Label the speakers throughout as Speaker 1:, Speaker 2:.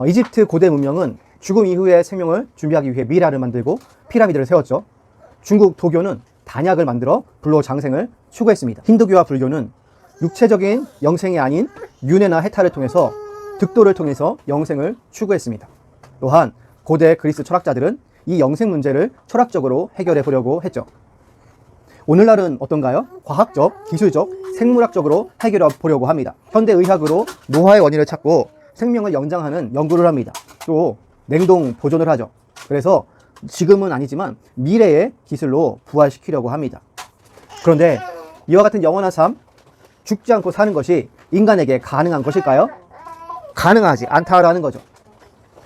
Speaker 1: 어, 이집트 고대 문명은 죽음 이후의 생명을 준비하기 위해 미라를 만들고 피라미드를 세웠죠. 중국 도교는 단약을 만들어 불로 장생을 추구했습니다. 힌두교와 불교는 육체적인 영생이 아닌 윤회나 해탈을 통해서 득도를 통해서 영생을 추구했습니다. 또한 고대 그리스 철학자들은 이 영생 문제를 철학적으로 해결해 보려고 했죠. 오늘날은 어떤가요? 과학적, 기술적, 생물학적으로 해결해 보려고 합니다. 현대 의학으로 노화의 원인을 찾고 생명을 연장하는 연구를 합니다. 또 냉동 보존을 하죠. 그래서 지금은 아니지만 미래의 기술로 부활시키려고 합니다. 그런데 이와 같은 영원한 삶, 죽지 않고 사는 것이 인간에게 가능한 것일까요? 가능하지 않다라는 거죠.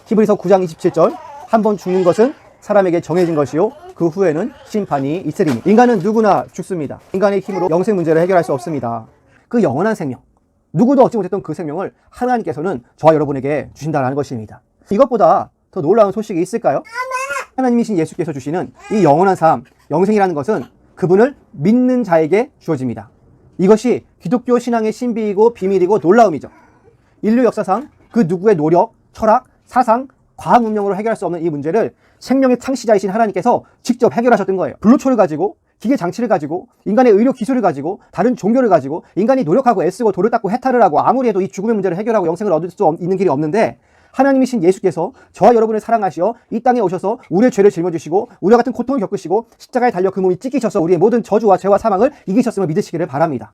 Speaker 1: 히브리서 9장 27절 한 번 죽는 것은 사람에게 정해진 것이요 그 후에는 심판이 있으리니 인간은 누구나 죽습니다. 인간의 힘으로 영생 문제를 해결할 수 없습니다. 그 영원한 생명 누구도 얻지 못했던 그 생명을 하나님께서는 저와 여러분에게 주신다는 것입니다. 이것보다 더 놀라운 소식이 있을까요? 하나님이신 예수께서 주시는 이 영원한 삶, 영생이라는 것은 그분을 믿는 자에게 주어집니다. 이것이 기독교 신앙의 신비이고 비밀이고 놀라움이죠. 인류 역사상 그 누구의 노력, 철학, 사상, 과학 문명으로 해결할 수 없는 이 문제를 생명의 창시자이신 하나님께서 직접 해결하셨던 거예요. 불로초를 가지고 기계 장치를 가지고 인간의 의료 기술을 가지고 다른 종교를 가지고 인간이 노력하고 애쓰고 돌을 닦고 해탈을 하고 아무리 해도 이 죽음의 문제를 해결하고 영생을 얻을 수 없- 있는 길이 없는데 하나님이신 예수께서 저와 여러분을 사랑하시어 이 땅에 오셔서 우리의 죄를 짊어지시고 우리와 같은 고통을 겪으시고 십자가에 달려 그 몸이 찢기셔서 우리의 모든 저주와 죄와 사망을 이기셨음을 믿으시기를 바랍니다.